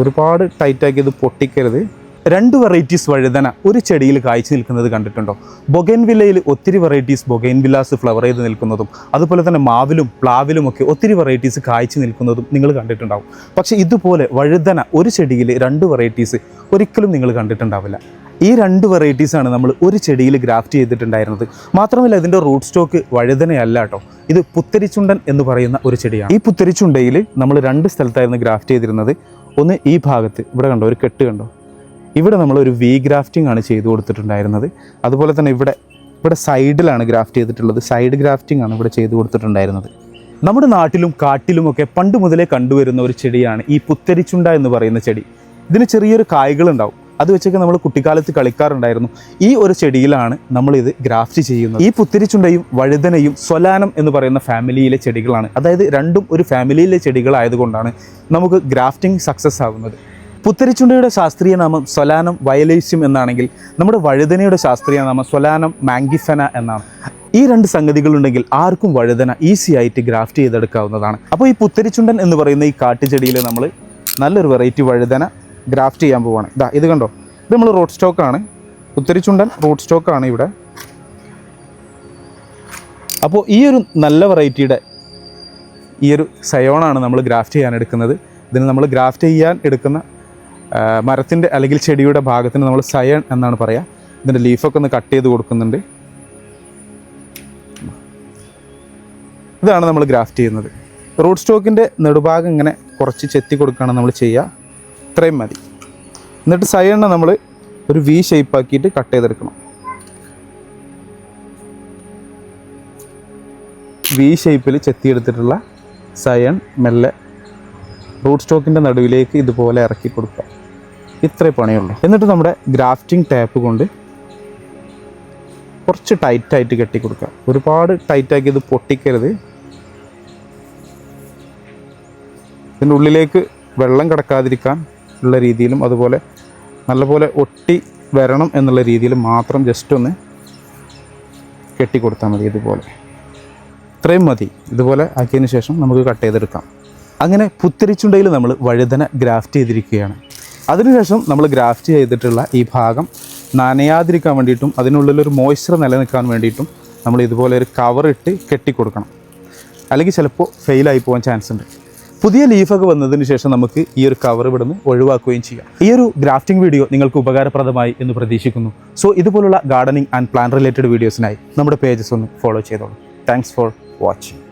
ഒരുപാട് ടൈറ്റാക്കി ഇത് പൊട്ടിക്കരുത്. രണ്ട് വെറൈറ്റീസ് വഴുതന ഒരു ചെടിയിൽ കായ്ച്ചു നിൽക്കുന്നത് കണ്ടിട്ടുണ്ടോ? ബൊഗൈൻവില്ലയിൽ ഒത്തിരി വെറൈറ്റീസ് ബൊഗൈൻവില്ലാസ് ഫ്ലവർ ചെയ്ത് നിൽക്കുന്നതും അതുപോലെ തന്നെ മാവിലും പ്ലാവിലും ഒക്കെ ഒത്തിരി വെറൈറ്റീസ് കായ്ച്ചു നിൽക്കുന്നതും നിങ്ങൾ കണ്ടിട്ടുണ്ടാവും. പക്ഷേ ഇതുപോലെ വഴുതന ഒരു ചെടിയിൽ രണ്ട് വെറൈറ്റീസ് ഒരിക്കലും നിങ്ങൾ കണ്ടിട്ടുണ്ടാവില്ല. ഈ രണ്ട് വെറൈറ്റീസാണ് നമ്മൾ ഒരു ചെടിയിൽ ഗ്രാഫ്റ്റ് ചെയ്തിട്ടുണ്ടായിരുന്നത്. മാത്രമല്ല ഇതിന്റെ റൂട്ട് സ്റ്റോക്ക് വഴുതനയല്ല കേട്ടോ. ഇത് പുത്തരിച്ചുണ്ടൻ എന്ന് പറയുന്ന ഒരു ചെടിയാണ്. ഈ പുത്തരിച്ചുണ്ടയിൽ നമ്മൾ രണ്ട് സ്ഥലത്തായിരുന്നു ഗ്രാഫ്റ്റ് ചെയ്തിരുന്നത്. ഒന്ന് ഈ ഭാഗത്ത് ഇവിടെ കണ്ടോ ഒരു കെട്ട് കണ്ടോ? ഇവിടെ നമ്മൾ ഒരു വി ഗ്രാഫ്റ്റിംഗ് ആണ് ചെയ്തു കൊടുത്തിട്ടുണ്ടായിരുന്നത്. അതുപോലെ തന്നെ ഇവിടെ ഇവിടെ സൈഡിലാണ് ഗ്രാഫ്റ്റ് ചെയ്തിട്ടുള്ളത്. സൈഡ് ഗ്രാഫ്റ്റിംഗ് ആണ് ഇവിടെ ചെയ്തു കൊടുത്തിട്ടുണ്ടായിരുന്നത്. നമ്മുടെ നാട്ടിലും കാട്ടിലുമൊക്കെ പണ്ട് മുതലേ കണ്ടുവരുന്ന ഒരു ചെടിയാണ് ഈ പുത്തരിച്ചുണ്ട എന്ന് പറയുന്ന ചെടി. ഇതിന് ചെറിയൊരു കായ്കളുണ്ടാവും അത് വെച്ചൊക്കെ നമ്മൾ കുട്ടിക്കാലത്ത് കളിക്കാറുണ്ടായിരുന്നു. ഈ ഒരു ചെടിയിലാണ് നമ്മൾ ഇത് ഗ്രാഫ്റ്റ് ചെയ്യുന്നത്. ഈ പുത്തിരിച്ചുണ്ടയും വഴുതനയും സ്വലാനം എന്ന് പറയുന്ന ഫാമിലിയിലെ ചെടികളാണ്. അതായത് രണ്ടും ഒരു ഫാമിലിയിലെ ചെടികളായതുകൊണ്ടാണ് നമുക്ക് ഗ്രാഫ്റ്റിംഗ് സക്സസ് ആകുന്നത് പുത്തരിച്ചുണ്ടയുടെ ശാസ്ത്രീയ നാമം സ്വലാനം വയലേസ്യം എന്നാണെങ്കിൽ നമ്മുടെ വഴുതനയുടെ ശാസ്ത്രീയ നാമം സ്വലാനം മാങ്കിഫന എന്നാണ്. ഈ രണ്ട് സംഗതികളുണ്ടെങ്കിൽ ആർക്കും വഴുതന ഈസി ആയിട്ട് ഗ്രാഫ്റ്റ് ചെയ്തെടുക്കാവുന്നതാണ്. അപ്പോൾ ഈ പുത്തരിച്ചുണ്ടൻ എന്ന് പറയുന്ന ഈ കാട്ടുചെടിയിൽ നമ്മൾ നല്ലൊരു വെറൈറ്റി വഴുതന ഗ്രാഫ്റ്റ് ചെയ്യാൻ പോവാണ്. ഇതാ ഇത് കണ്ടോ? ഇത് നമ്മൾ റോഡ് സ്റ്റോക്കാണ് പുത്തരിച്ചുണ്ടൻ റോഡ് സ്റ്റോക്കാണ് ഇവിടെ. അപ്പോൾ ഈ ഒരു നല്ല വെറൈറ്റിയുടെ ഈ ഒരു സയോണാണ് നമ്മൾ ഗ്രാഫ്റ്റ് ചെയ്യാൻ എടുക്കുന്നത്. ഇതിന് നമ്മൾ ഗ്രാഫ്റ്റ് ചെയ്യാൻ എടുക്കുന്ന മരത്തിന്റെ അല്ലെങ്കിൽ ചെടിയുടെ ഭാഗത്തിന് നമ്മൾ സയൺ എന്നാണ് പറയുക ഇതിന്റെ ലീഫൊക്കെ ഒന്ന് കട്ട് ചെയ്ത് കൊടുക്കുന്നുണ്ട്. ഇതാണ് നമ്മൾ ഗ്രാഫ്റ്റ് ചെയ്യുന്നത്. റൂട്ട് സ്റ്റോക്കിന്റെ നെടുഭാഗം ഇങ്ങനെ കുറച്ച് ചെത്തി കൊടുക്കുകയാണ് നമ്മൾ ചെയ്യുക. ഇത്രയും മതി. എന്നിട്ട് സൈഡിനെ നമ്മൾ ഒരു വി ഷേപ്പ് ആക്കിയിട്ട് കട്ട് ചെയ്തെടുക്കണം. വി ഷേപ്പിൽ ചെത്തിയെടുത്തിട്ടുള്ള സയൺ മെല്ലെ റൂട്ട് സ്റ്റോക്കിന്റെ നടുവിലേക്ക് ഇതുപോലെ ഇറക്കി കൊടുക്കുക. ഇത്രേ പണിയുള്ളൂ. എന്നിട്ട് നമ്മുടെ ഗ്രാഫ്റ്റിംഗ് ടാപ്പ് കൊണ്ട് കുറച്ച് ടൈറ്റായിട്ട് കെട്ടി കൊടുക്കുക. ഒരുപാട് ടൈറ്റാക്കി ഇത് പൊട്ടിക്കരുത്. ഇതിന്റെ ഉള്ളിലേക്ക് വെള്ളം കിടക്കാതിരിക്കാൻ ഉള്ള രീതിയിലും അതുപോലെ നല്ലപോലെ ഒട്ടി വരണം എന്നുള്ള രീതിയിൽ മാത്രം ജസ്റ്റ് ഒന്ന് കെട്ടിക്കൊടുത്താൽ മതി ഇതുപോലെ. ഇത്രയും മതി. ഇതുപോലെ ആക്കിയതിന് ശേഷം നമുക്ക് കട്ട് ചെയ്തെടുക്കാം. അങ്ങനെ പുത്തിരിച്ചുണ്ടയിൽ നമ്മൾ വഴുതന ഗ്രാഫ്റ്റ് ചെയ്തിരിക്കുകയാണ്. അതിനുശേഷം നമ്മൾ ഗ്രാഫ്റ്റ് ചെയ്തിട്ടുള്ള ഈ ഭാഗം നനയാതിരിക്കാൻ വേണ്ടിയിട്ടും അതിനുള്ളിലൊരു മോയ്സ്ചർ നിലനിൽക്കാൻ വേണ്ടിയിട്ടും നമ്മൾ ഇതുപോലെ ഒരു കവറിട്ട് കെട്ടിക്കൊടുക്കണം. അല്ലെങ്കിൽ ചിലപ്പോൾ ഫെയിലായി പോകാൻ ചാൻസ് ഉണ്ട്. പുതിയ ലീഫൊക്കെ വന്നതിന് ശേഷം നമുക്ക് ഈ ഒരു കവർ ഇവിടുന്ന് ഒഴിവാക്കുകയും ചെയ്യാം. ഈ ഒരു ഗ്രാഫ്റ്റിംഗ് വീഡിയോ നിങ്ങൾക്ക് ഉപകാരപ്രദമായി എന്ന് പ്രതീക്ഷിക്കുന്നു. സോ ഇതുപോലുള്ള ഗാർഡനിങ് ആൻഡ് പ്ലാൻ റിലേറ്റഡ് വീഡിയോസിനായി നമ്മുടെ പേജസ് ഒന്ന് ഫോളോ ചെയ്തോളൂ. Thanks for watching